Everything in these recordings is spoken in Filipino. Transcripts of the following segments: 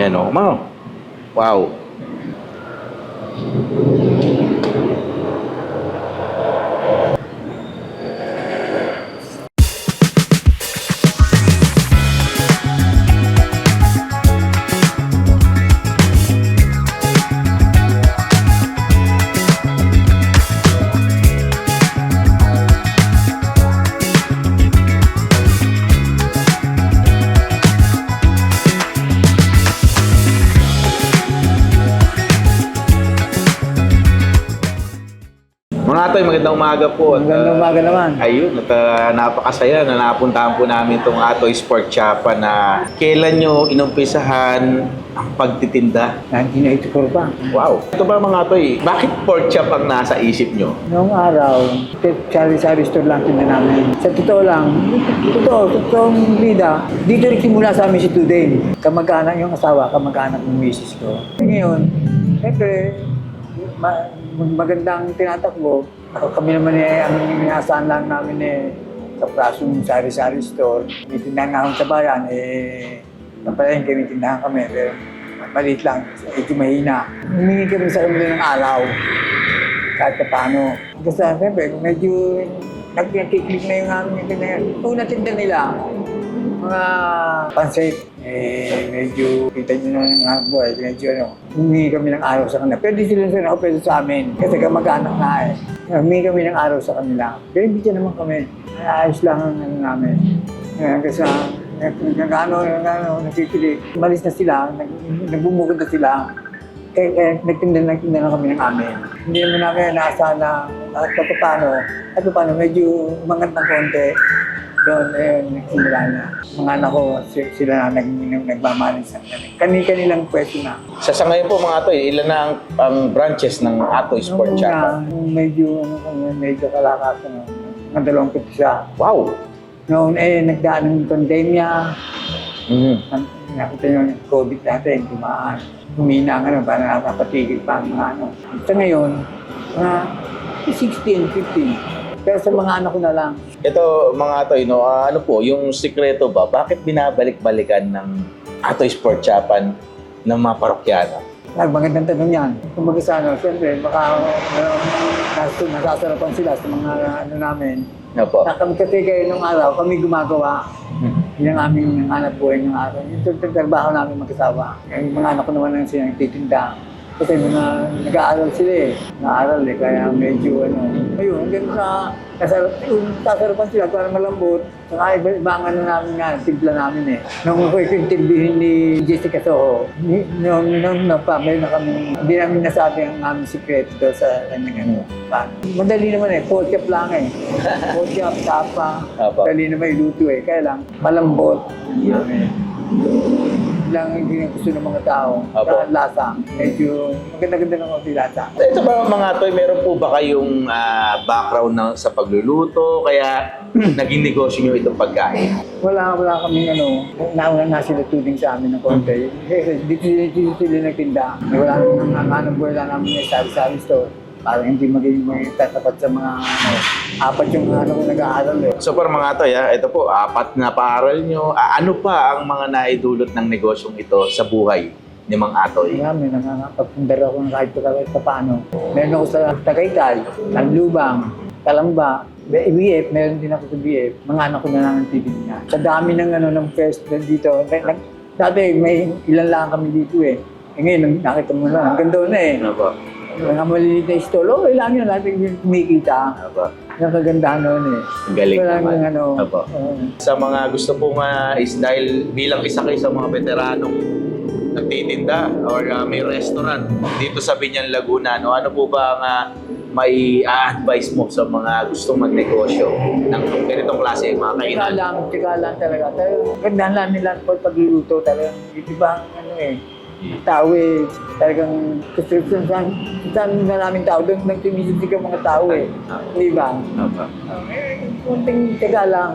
Yan o, Mao. Wow. Atoy, magandang umaga po. At, Magandang ah, umaga naman. Ayun, at ah, napakasaya na napuntahan po namin itong Atoy Sport Chapa na kailan nyo inumpisahan ang pagtitinda? 1984 pa. Wow! Ito ba mga Atoy, bakit pork chop ang nasa isip nyo? Noong araw, sari-sari store lang tinda namin. Sa totoo lang, totoo, totoong bida, dito nagsimula sa amin si Tudain. Kamag-anak yung asawa, kamag-anak ng misis ko. Ngayon, siyempre, ma- magandang tinatakbo. Kami naman eh, ang inaasahan lang namin eh, sa prasong sari-sari store. May tindahan nga sa bayan, eh, napalayan kami tindahan kami. Pero maliit lang, ito mahina. Humingi kami sa kanila ng araw kahit pa paano. Kasi siyempre, medyo nag- nagkiklik na yung aming ganyan. Una tinda nila, mga pansit, eh, medyo kita nyo na ng mga buhay, medyo ano, humingi kami ng araw sa kanila. Pwede sila sa ako, pwede sa amin, kasi kamag-anak na eh. Humingi kami ng araw sa kanila. Hindi naman kami. Ayos lang ang ano namin. Eh, kasi nag-ano, nag-ano, nagkikili. Malis na sila, nag, nagbumukod na sila. Kaya, kaya nagtinda, nagtinda na kami ng amin. Hindi naman namin naasahan na at pa paano, at pa paano, medyo umangat ng konti. Doon, eh, nagsimula na. Mga anak ko, si- sila na nag, nag, nagmamanis sa Kani-kanilang pwesto na. Sa sa ngayon po mga Atoy, ilan na ang, ang branches ng Atoy Sport Nung Chapa? una, medyo, ano, medyo kalakas, ano, ng dalawang pito siya. Wow! Noon eh, nagdaan ng pandemya, Mhm. Ang- nakita nyo yung COVID natin, tumaan. Humina ang ano, parang nakapatigil pa ang mga ano. Sa ngayon, mga 16, 15. Pero sa mga anak ko na lang, Ito mga Atoy, no, ah, ano po, yung sikreto ba, bakit binabalik-balikan ng Atoy Sport Chapan ng mga parokyano? Ay, magandang tanong yan. Kung mag ano, siyempre, baka ano, nas- nasasarapan sila sa mga ano namin. Ano po? Na kami kasi kayo nung araw, kami gumagawa. Yun ang aming hanap buhay ng araw. Yung trabaho namin mag-asawa. Yung mga anak ko naman ang silang titinda. Kasi mga nag-aaral sila eh. Nag-aaral eh, kaya medyo ano. Ayun, hanggang sa nasarap, yung sasarapan sila para malambot. Saka iba, ibang ano namin nga, timpla namin eh. Nung ako ikintimbihin ni Jessica Soho, nung, nung napamay na kami, hindi namin nasabi ang aming sikreto daw sa kanyang ano. Madali naman eh, chop lang eh. Chop, tapa, Apo. Dali na may luto eh. Kaya lang, malambot. Lang hindi na gusto ng mga tao. Apo. Sa lasa. Medyo maganda-ganda ng konti lasa. Ito ba mga Atoy, meron po ba kayong ah, background na, sa pagluluto? Kaya naging negosyo nyo itong pagkain? Wala, wala kaming ano, nauna na sila tuding sa amin ng konti. Kasi dito, dito, dito sila nagtinda. Wala naman ang hanap buhay lang namin yung sari-sari store. Parang hindi magiging may tatapat sa mga ano, apat yung ano ko nag-aaral eh. So para mga Atoy, ah, ito po, apat na paaral nyo. Ah, ano pa ang mga naidulot ng negosyong ito sa buhay ni Mang Atoy? Marami, nakakapagpundar ako ng kahit pa kahit pa paano. Meron ako sa Tagaytay, Talubang, Talamba, BF, meron din ako sa BF. Mga anak ko na lang ang titignan. Sa dami ng ano ng fest dito, dati may ilan lang kami dito eh. Eh ngayon, nakita mo na, hanggang doon na eh. Ano po? Mga maliliit na stall, okay lang yun, natin yung kumikita. Ano po? Ang kagandahan noon eh. Ang galing Wala naman. yung ano, Apo. oo. Sa mga gusto po nga is dahil bilang isa kayo sa mga veteranong nagtitinda or uh, may restaurant dito sa Binyan Laguna, no? ano po ba ang uh, may advice mo sa mga gustong magnegosyo ng ganitong klase, mga Tsaka kainan? lang, tsaka lang talaga. Talagang gandahan lang nila pag pagluluto talagang di ba ano eh. Tao eh, talagang construction saan, saan maraming tao, doon nagtumisip ka mga tao eh. Di ba? Eh, kunting tsaga lang.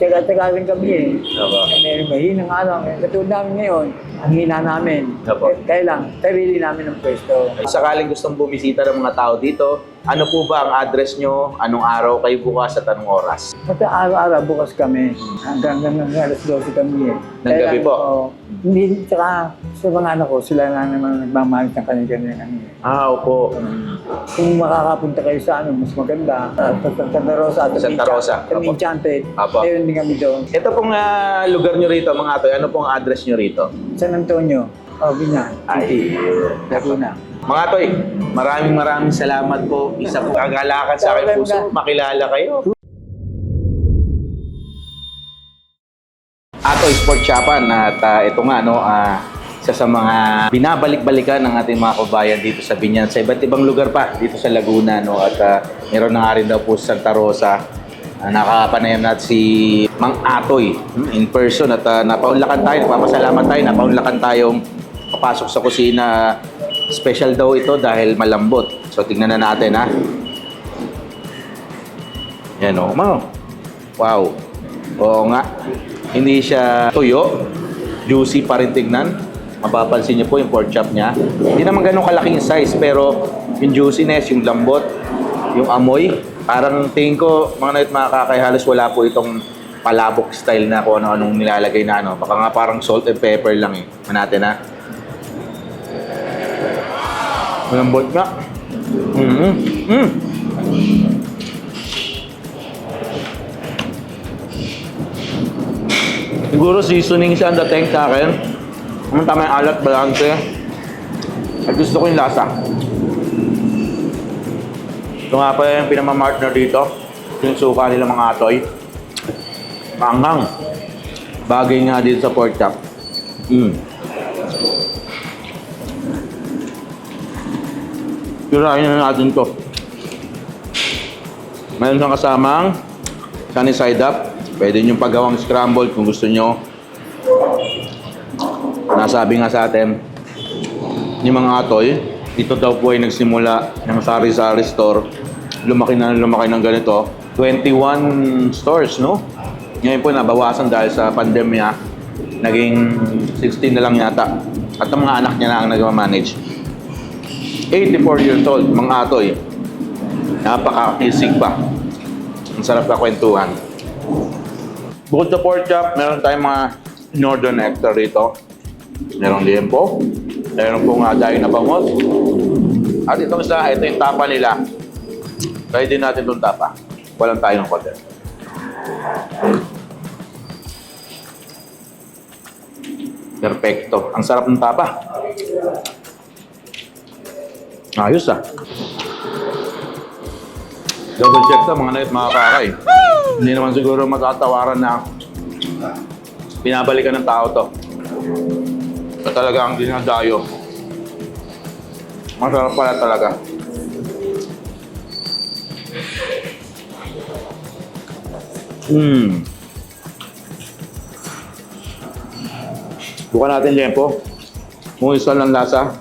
Tsaga-tsaga rin kami eh. Apa. May mahinang alam. Eh. Katulad namin ngayon, ang hina namin. Apo. Eh, Kaya lang, sarili namin ng pwesto. Sakaling gustong bumisita ng mga tao dito, ano po ba ang address nyo? Anong araw kayo bukas at anong oras? At araw-araw bukas kami. Hanggang hanggang alas 12 kami eh. Ng gabi po? oo. hindi, tsaka sa mga anak ko, sila na naman nagmamahal ng kanya-kanya kami. Ah, opo. Kung makakapunta kayo sa ano, mas maganda. Uh, sa Santa Rosa at Santa Rosa, Kami. Enchanted. Opo. Ayun din kami doon. Ito pong ah, lugar nyo rito, mga atoy. Ano pong address nyo rito? San Antonio. Oh, Binyan. Ay, Laguna. Mga toy, maraming maraming salamat po. Isa po kagalakan sa aking puso. Makilala kayo. Atoy Sport Chapan at ah, ito nga no, ah, isa sa mga binabalik-balikan ng ating mga kabayan dito sa Binyan sa iba't ibang lugar pa dito sa Laguna no at ah, meron na nga rin daw po sa Santa Rosa uh, nakapanayam natin si Mang Atoy hmm, in person at uh, napaunlakan tayo, napapasalamat tayo, napaunlakan tayong papasok sa kusina. Special daw ito dahil malambot. So tingnan na natin ha. Yan o. Wow. Wow. Oo nga. Hindi siya tuyo. Juicy pa rin tignan. Mapapansin niyo po yung pork chop niya. Hindi naman ganun kalaking size pero yung juiciness, yung lambot, yung amoy, parang tingin ko mga night mga kakay halos wala po itong palabok style na kung ano-anong nilalagay na ano. Baka nga parang salt and pepper lang eh. Manatin ha. Malambot nga. Mm-hmm. Mm. Siguro seasoning siya ang dating sa akin. Ang tama yung alat, balance. At gusto ko yung lasa. Ito nga pa yung pinamamartner dito. Yung suka nila mga atoy. Pangang. Bagay nga dito sa pork chop. Mm. Tirahin na natin to. Mayroon siyang kasamang sunny side up. Pwede nyo pagawang scrambled kung gusto nyo. Nasabi nga sa atin ni mga atoy, dito daw po ay nagsimula ng sari-sari store. Lumaki na lumaki ng ganito. 21 stores, no? Ngayon po nabawasan dahil sa pandemya. Naging 16 na lang yata. At ang mga anak niya na ang nag-manage. 84 years old, mga atoy. Napaka-kisig pa. Ang sarap na kwentuhan. Bukod sa pork chop, meron tayong mga northern nectar rito. Merong liempo. Meron pong uh, dayo na bangos. At itong isa, ito yung tapa nila. Try din natin itong tapa. Walang tayo ng konti. Perfecto. Ang sarap ng tapa. Ayos ah. Double check sa mga night mga kakay. Hindi naman siguro matatawaran na pinabalikan ng tao to. Ito talaga ang dinadayo. Masarap pala talaga. Hmm. Bukan natin lempo. Kung isa lang lasa,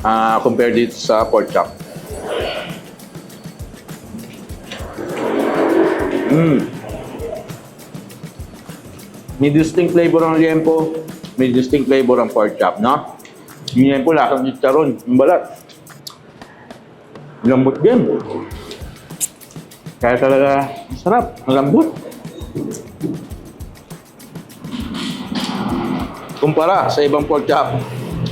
ah compare dito sa pork chop. Mm. May distinct flavor ang liempo, may distinct flavor ang pork chop, no? Yung liempo, lasang chicharon, yung balat. Lambot din. Kaya talaga, sarap, lambot. Kumpara sa ibang pork chop,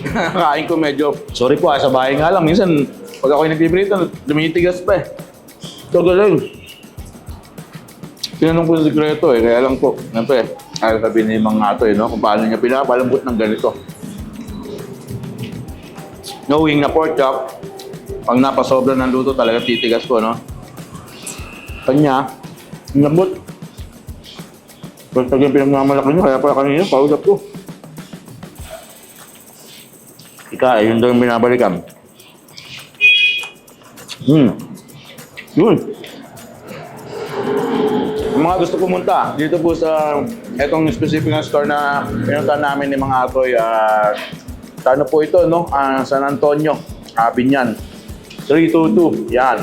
kain ko medyo, sorry po ah, sa bahay nga lang, minsan pag ako'y nagbibrito, lumitigas pa eh. Ito galing. Tinanong ko sa sikreto eh, kaya lang po, siyempre, ayaw sabihin ni mga ato eh, no? kung paano niya pinapalambot ng ganito. Knowing na pork chop, pag napasobra ng luto talaga titigas ko, no? Kanya, lambot. Basta yung pinagmamalaki niyo, kaya pala kanina, pausap ko. Ika, yun daw yung binabalikan. Hmm. Yun. Yung mga gusto pumunta dito po sa etong specific na store na pinunta namin ni mga atoy ah sa ano po ito no Ah, San Antonio uh, Binyan 322 yan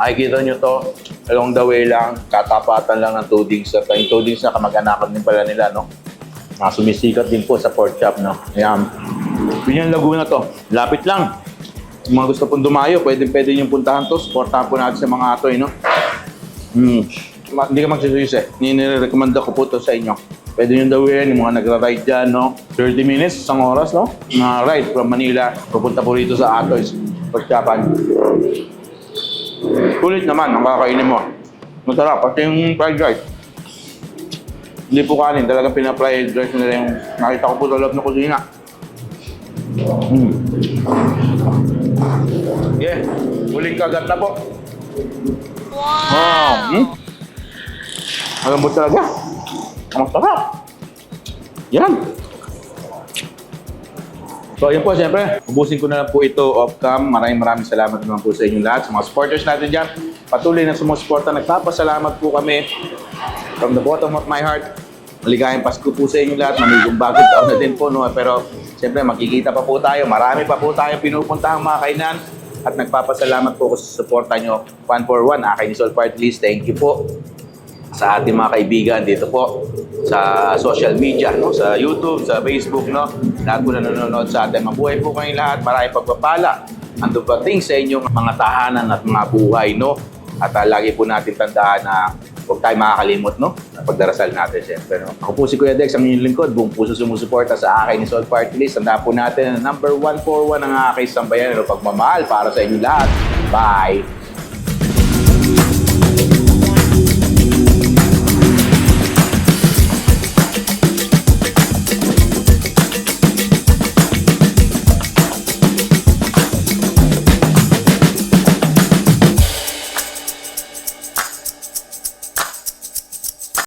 ay kita nyo to along the way lang katapatan lang ng tudings at yung tudings na kamag-anakan din pala nila no mga sumisikat din po sa pork chop no yan Binyan Laguna to lapit lang Yung mga gusto pong dumayo, pwede pwede nyo puntahan to. Supportahan po natin sa mga atoy, no? Hmm. Ma- Hindi ka magsisisi. Ninirecommend ko po to sa inyo. Pwede nyo gawin yung mga nagra-ride dyan, no? 30 minutes, isang oras, no? Na ride from Manila, pupunta po rito sa Atoys, Pagkapan. Kulit naman ang kakainin mo. Masarap, pati yung fried rice. Hindi po kanin, talagang pina-fried rice nila yung nakita ko po sa loob ng kusina. Mm. Yeah, huling kagat na po. Wow! Hmm? Malambot talaga. Ang sarap. Yan. So, yun po, siyempre, ubusin ko na lang po ito off-cam. Maraming maraming salamat naman po sa inyong lahat, sa mga supporters natin dyan. Patuloy na sumusuporta. Nagpapasalamat po kami from the bottom of my heart. Maligayang Pasko po sa inyong lahat. Manigong bagong taon na din po. No? Pero, siyempre, magkikita pa po tayo. Marami pa po tayong pinupuntahang mga kainan. At nagpapasalamat po ko sa suporta nyo. One for one, Akin Sol Part List. Thank you po sa ating mga kaibigan dito po sa social media, no? sa YouTube, sa Facebook, no? Lahat po na nanonood sa atin. Mabuhay po kayong lahat. Maraming pagpapala. Ang dumating sa inyong mga tahanan at mga buhay, no? At ah, lagi po natin tandaan na huwag tayo makakalimot, no? Sa pagdarasal natin, siyempre, no? Ako po si Kuya Dex, ang inyong lingkod. Buong puso sumusuporta sa akin ni Soul Party List. Tandaan po natin na number 141 ang aking sambayan. Ano, pagmamahal para sa inyong lahat. Bye!